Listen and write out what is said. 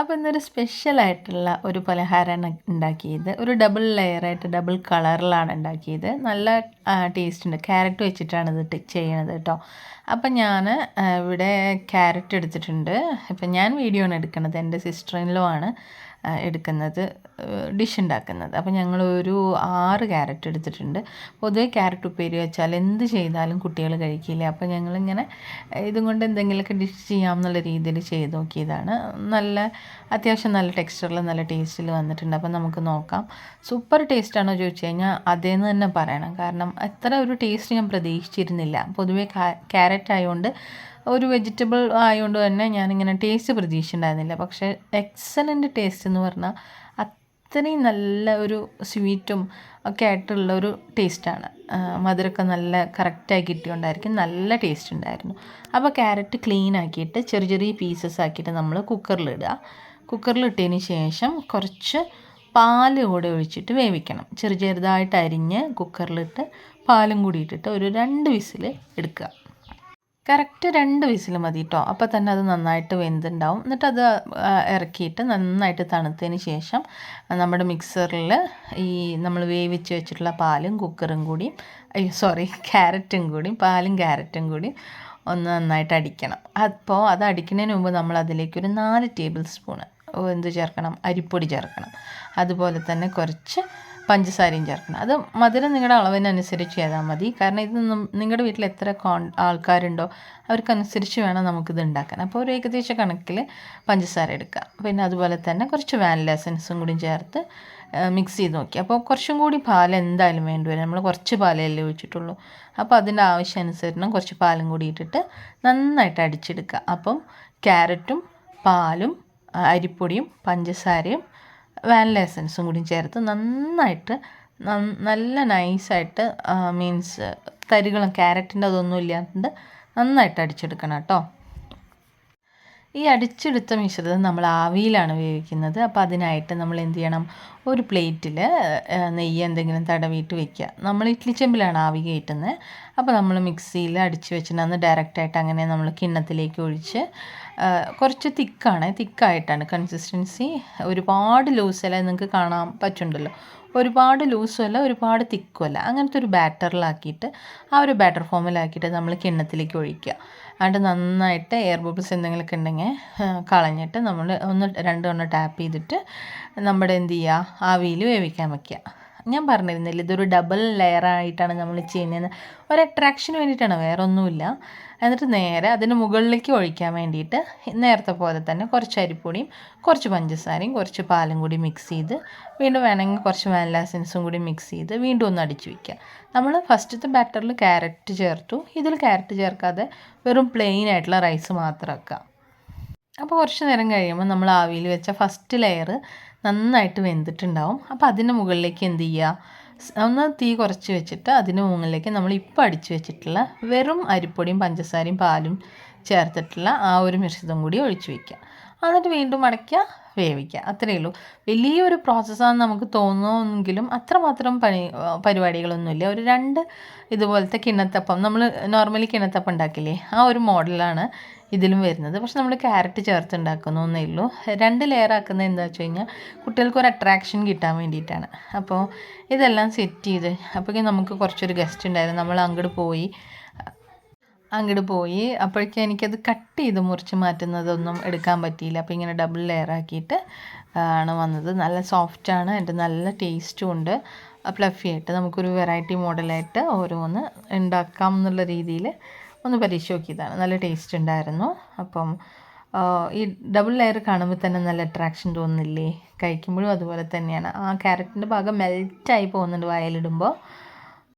അപ്പോൾ ഇന്നൊരു സ്പെഷ്യലായിട്ടുള്ള ഒരു പലഹാരമാണ് ഉണ്ടാക്കിയത്. ഒരു ഡബിൾ ലെയറായിട്ട് ഡബിൾ കളറിലാണ് ഉണ്ടാക്കിയത്. നല്ല ടേസ്റ്റ് ഉണ്ട്. ക്യാരറ്റ് വെച്ചിട്ടാണ് ഇത് ചെയ്യണത് കേട്ടോ അപ്പം ഞാൻ ഇവിടെ ക്യാരറ്റ് എടുത്തിട്ടുണ്ട്. ഇപ്പം ഞാൻ വീഡിയോ ആണ് എടുക്കുന്നത് എന്റെ സിസ്റ്റർ ആണ്. എടുക്കുന്നത് ഡിഷ് ഉണ്ടാക്കുന്നത്. അപ്പോൾ ഞങ്ങൾ ഒരു ആറ് ക്യാരറ്റ് എടുത്തിട്ടുണ്ട്. പൊതുവെ ക്യാരറ്റ് ഉപ്പേരി വെച്ചാൽ എന്ത് ചെയ്താലും കുട്ടികൾ കഴിക്കില്ല. അപ്പോൾ ഞങ്ങളിങ്ങനെ ഇതും കൊണ്ട് എന്തെങ്കിലുമൊക്കെ ഡിഷ് ചെയ്യാം എന്നുള്ള രീതിയിൽ ചെയ്ത് നോക്കിയതാണ്. നല്ല അത്യാവശ്യം നല്ല ടെക്സ്ചറിൽ നല്ല ടേസ്റ്റിൽ വന്നിട്ടുണ്ട്. അപ്പോൾ നമുക്ക് നോക്കാം. സൂപ്പർ ടേസ്റ്റാണോ ചോദിച്ചു കഴിഞ്ഞാൽ അതേന്ന് തന്നെ പറയണം. കാരണം എത്ര ഒരു ടേസ്റ്റ് ഞാൻ പ്രതീക്ഷിച്ചിരുന്നില്ല. പൊതുവേ ക്യാരറ്റ് ആയതുകൊണ്ട് ഒരു വെജിറ്റബിൾ ആയതുകൊണ്ട് തന്നെ ഞാനിങ്ങനെ ടേസ്റ്റ് പ്രതീക്ഷിച്ചിട്ടുണ്ടായിരുന്നില്ല പക്ഷേ എക്സലന്റ് ടേസ്റ്റ് എന്ന് പറഞ്ഞാൽ അത്രയും നല്ല ഒരു സ്വീറ്റും ഒക്കെ ആയിട്ടുള്ള ഒരു ടേസ്റ്റാണ് മധുരമൊക്കെ നല്ല കറക്റ്റായി കിട്ടിയോണ്ടായിരിക്കും നല്ല ടേസ്റ്റ് ഉണ്ടായിരുന്നു. അപ്പോൾ ക്യാരറ്റ് ക്ലീൻ ആക്കിയിട്ട് ചെറിയ ചെറിയ പീസസ് ആക്കിയിട്ട് നമ്മൾ കുക്കറിലിടുക കുക്കറിലിട്ടതിന് ശേഷം കുറച്ച് പാൽ കൂടെ ഒഴിച്ചിട്ട് വേവിക്കണം. ചെറു ചെറുതായിട്ട് അരിഞ്ഞ് കുക്കറിലിട്ട് പാലും കൂടി ഇട്ടിട്ട് ഒരു രണ്ട് വിസിൽ എടുക്കുക കറക്റ്റ് രണ്ട് വിസിൽ മതി കേട്ടോ അപ്പോൾ തന്നെ അത് നന്നായിട്ട് വെന്തുണ്ടാവും. എന്നിട്ട് അത് ഇറക്കിയിട്ട് നന്നായിട്ട് തണുത്തതിന് ശേഷം നമ്മുടെ മിക്സറിൽ ഈ നമ്മൾ വേവിച്ച് വെച്ചിട്ടുള്ള പാലും കുക്കറും കൂടി സോറി ക്യാരറ്റും കൂടി പാലും ക്യാരറ്റും കൂടി ഒന്ന് നന്നായിട്ട് അടിക്കണം. അപ്പോൾ അത് അടിക്കുന്നതിന് മുമ്പ് നമ്മൾ അതിലേക്ക് ഒരു നാല് ടേബിൾ സ്പൂണ് എന്ത് ചേർക്കണം? അരിപ്പൊടി ചേർക്കണം. അതുപോലെ തന്നെ കുറച്ച് പഞ്ചസാരയും ചേർക്കണം. അത് മധുരം നിങ്ങളുടെ അളവിനനുസരിച്ച് ചെയ്താൽ മതി. കാരണം ഇത് നിങ്ങളുടെ വീട്ടിൽ എത്ര കോൺ ആൾക്കാരുണ്ടോ അവർക്കനുസരിച്ച് വേണം നമുക്കിത് ഉണ്ടാക്കാൻ. അപ്പോൾ ഒരു ഏകദേശ കണക്കിൽ പഞ്ചസാര എടുക്കുക. പിന്നെ അതുപോലെ തന്നെ കുറച്ച് വാനില എസൻസും കൂടി ചേർത്ത് മിക്സ് ചെയ്ത് നോക്കി. അപ്പോൾ കുറച്ചും കൂടി പാൽ എന്തായാലും വേണ്ടി വരും. നമ്മൾ കുറച്ച് പാലല്ലേ ഒഴിച്ചിട്ടുള്ളൂ. അപ്പോൾ അതിന്റെ ആവശ്യാനുസരണം കുറച്ച് പാലും കൂടി ഇട്ടിട്ട് നന്നായിട്ട് അടിച്ചെടുക്കുക. അപ്പം ക്യാരറ്റും പാലും അരിപ്പൊടിയും പഞ്ചസാരയും വാനില എസൻസും കൂടി ചേർത്ത് നന്നായിട്ട് നന്ന- നല്ല നൈസായിട്ട് മീൻസ് തരികളും ക്യാരറ്റിന്റെ അതൊന്നും ഇല്ലാണ്ട് നന്നായിട്ട് അടിച്ചെടുക്കണം കേട്ടോ. ഈ അടിച്ചെടുത്ത മിശ്രിതം നമ്മൾ ആവിയിലാണ് വേവിക്കുന്നത്. അപ്പോൾ അതിനായിട്ട് നമ്മൾ എന്ത് ചെയ്യണം? ഒരു പ്ലേറ്റിൽ നെയ്യ് എന്തെങ്കിലും തടവിയിട്ട് വെക്കുക നമ്മൾ ഇഡ്ഡലി ചെമ്പിലാണ് ആവി കയറ്റുന്നത് അപ്പോൾ നമ്മൾ മിക്സിയിൽ അടിച്ച് വെച്ചിട്ട് അന്ന് ഡയറക്റ്റായിട്ട് അങ്ങനെ നമ്മൾ കിണ്ണത്തിലേക്ക് ഒഴിച്ച് കുറച്ച് തിക്കാണ്. തിക്കായിട്ടാണ് കൺസിസ്റ്റൻസി. ഒരുപാട് ലൂസല്ല നിങ്ങൾക്ക് കാണാൻ പറ്റുണ്ടല്ലോ. ഒരുപാട് ലൂസും അല്ല ഒരുപാട് തിക്കും അല്ല അങ്ങനത്തെ ഒരു ബാറ്ററിലാക്കിയിട്ട് ആ ഒരു ബാറ്റർ ഫോമിലാക്കിയിട്ട് നമ്മൾ കിണ്ണത്തിലേക്ക് ഒഴിക്കുക എന്നിട്ട് നന്നായിട്ട് എയർ ബബിൾസ് എന്തെങ്കിലുമൊക്കെ ഉണ്ടെങ്കിൽ കളഞ്ഞിട്ട് നമ്മൾ ഒന്ന് രണ്ട് ഒന്ന് ടാപ്പ് ചെയ്തിട്ട് നമ്മുടെ എന്ത് ചെയ്യുക ആവിയിൽ വേവിക്കാൻ വയ്ക്കുക ഞാൻ പറഞ്ഞിരുന്നില്ല ഇതൊരു ഡബിൾ ലെയർ ആയിട്ടാണ് നമ്മൾ ചെയ്യുന്നത് ഒരു അട്രാക്ഷന് വേണ്ടിയിട്ടാണ് വേറെ ഒന്നുമില്ല എന്നിട്ട് നേരെ അതിന് മുകളിലേക്ക് ഒഴിക്കാൻ വേണ്ടിയിട്ട് നേരത്തെ പോലെ തന്നെ കുറച്ച് അരിപ്പൊടിയും കുറച്ച് പഞ്ചസാരയും കുറച്ച് പാലും കൂടി മിക്സ് ചെയ്ത് വീണ്ടും വേണമെങ്കിൽ കുറച്ച് വാനില എസൻസും കൂടി മിക്സ് ചെയ്ത് വീണ്ടും ഒന്ന് അടിച്ചു വയ്ക്കുക നമ്മൾ ഫസ്റ്റത്തെ ബാറ്ററിൽ ക്യാരറ്റ് ചേർത്തു. ഇതിൽ ക്യാരറ്റ് ചേർക്കാതെ വെറും പ്ലെയിൻ ആയിട്ടുള്ള റൈസ് മാത്രം വെക്കുക അപ്പോൾ കുറച്ച് നേരം കഴിയുമ്പോൾ നമ്മൾ ആവിയിൽ വെച്ച ഫസ്റ്റ് ലെയർ നന്നായിട്ട് വെന്തിട്ടുണ്ടാവും. അപ്പോൾ അതിന്റെ മുകളിലേക്ക് എന്ത് ചെയ്യുക ഒന്ന് തീ കുറച്ച് വെച്ചിട്ട് അതിന് മുകളിലേക്ക് നമ്മൾ ഇപ്പം അടിച്ച് വെച്ചിട്ടുള്ള വെറും അരിപ്പൊടിയും പഞ്ചസാരയും പാലും ചേർത്തിട്ടുള്ള ആ ഒരു മിശ്രിതം കൂടി ഒഴിച്ചു വയ്ക്കുക എന്നിട്ട് വീണ്ടും അടയ്ക്കുക വേവിക്കുക. അത്രയേ ഉള്ളൂ. വലിയൊരു പ്രോസസ്സാണെന്ന് നമുക്ക് തോന്നുമെങ്കിലും അത്രമാത്രം പണി പരിപാടികളൊന്നുമില്ല. ഒരു രണ്ട് ഇതുപോലത്തെ കിണ്ണത്തപ്പം നമ്മൾ നോർമലി കിണ്ണത്തപ്പം ഉണ്ടാക്കില്ലേ? ആ ഒരു മോഡലാണ് ഇതിലും വരുന്നത്. പക്ഷെ നമ്മൾ ക്യാരറ്റ് ചേർത്ത് ഉണ്ടാക്കുന്നു എന്നേ ഉള്ളൂ രണ്ട് ലെയർ ആക്കുന്നത് എന്താ വെച്ച് കഴിഞ്ഞാൽ കുട്ടികൾക്ക് ഒരു അട്രാക്ഷൻ കിട്ടാൻ വേണ്ടിയിട്ടാണ്. അപ്പോൾ ഇതെല്ലാം സെറ്റ് ചെയ്ത് അപ്പോഴേക്കും നമുക്ക് കുറച്ചൊരു ഗസ്റ്റ് ഉണ്ടായിരുന്നു. നമ്മൾ അങ്ങോട്ട് പോയി. അങ്ങോട്ട് പോയി. അപ്പോഴേക്കും എനിക്കത് കട്ട് ചെയ്ത് മുറിച്ച് മാറ്റുന്നതൊന്നും എടുക്കാൻ പറ്റിയില്ല. അപ്പോൾ ഇങ്ങനെ ഡബിൾ ലെയർ ആക്കിയിട്ട് ആണ് വന്നത്. നല്ല സോഫ്റ്റാണ് എന്റെ നല്ല ടേസ്റ്റും ഉണ്ട്. ഫ്ലഫി ആയിട്ട് നമുക്കൊരു വെറൈറ്റി മോഡലായിട്ട് ഓരോന്ന് ഉണ്ടാക്കാം എന്നുള്ള രീതിയിൽ ഒന്ന് പരീക്ഷ നോക്കിയതാണ് നല്ല ടേസ്റ്റ് ഉണ്ടായിരുന്നു. അപ്പം ഈ ഡബിൾ ലെയർ കാണുമ്പോൾ തന്നെ നല്ല അട്രാക്ഷൻ തോന്നുന്നില്ലേ? കഴിക്കുമ്പോഴും അതുപോലെ തന്നെയാണ്. ആ ക്യാരറ്റിന്റെ ഭാഗം മെൽറ്റായി പോകുന്നുണ്ട് വായലിടുമ്പോൾ